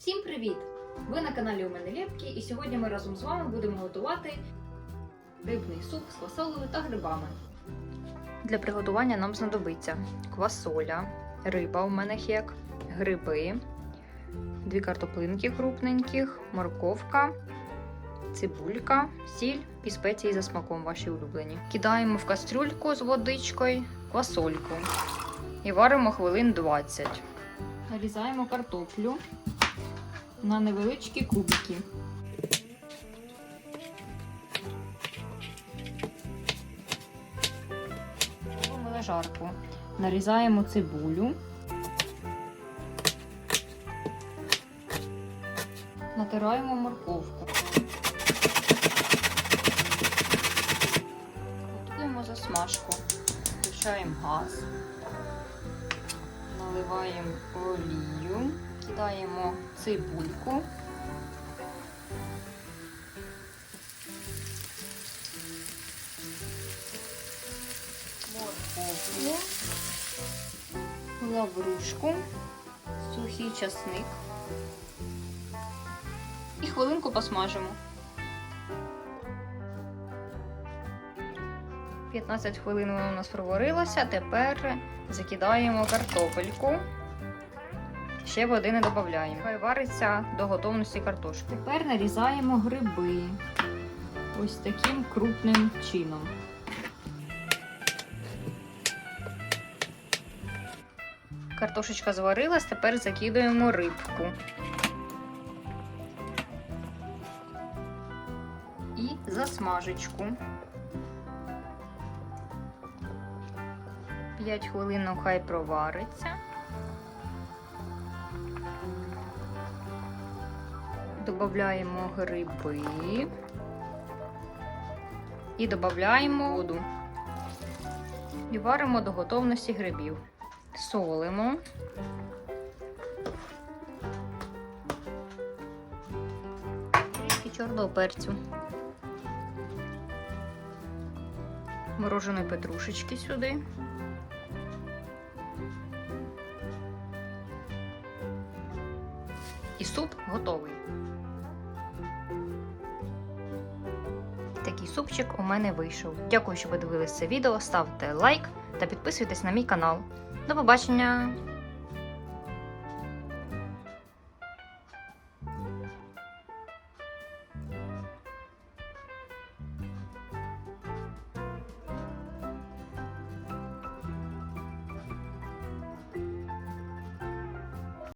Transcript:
Всім привіт! Ви на каналі у мене Лєпки, і сьогодні ми разом з вами будемо готувати рибний суп з квасолею та грибами. Для приготування нам знадобиться квасоля, риба у мене хек, гриби, дві картоплинки крупненьких, морковка, цибулька, сіль і спеції за смаком ваші улюблені. Кидаємо в кастрюльку з водичкою квасольку і варимо хвилин 20. Нарізаємо картоплю на невеличкі кубики. Робимо лежарку. Нарізаємо цибулю. Натираємо морковку. Готуємо засмажку. Включаємо газ. Наливаємо олію, кидаємо цибульку. Морковку, лаврушку, сухий часник. І хвилинку посмажимо. 15 хвилин воно у нас проварилося. Тепер закидаємо картопельку. Ще води не додаємо. Хай вариться до готовності картошки. Тепер нарізаємо гриби ось таким крупним чином. Картошечка зварилась, тепер закидуємо рибку. І засмажечку. 5 хвилин хай провариться. Додаємо гриби і додаємо воду. І варимо до готовності грибів. Солимо. Трішки чорного перцю. Мороженої петрушечки сюди. І суп готовий. Такий супчик у мене вийшов. Дякую, що ви дивились це відео. Ставте лайк та підписуйтесь на мій канал. До побачення!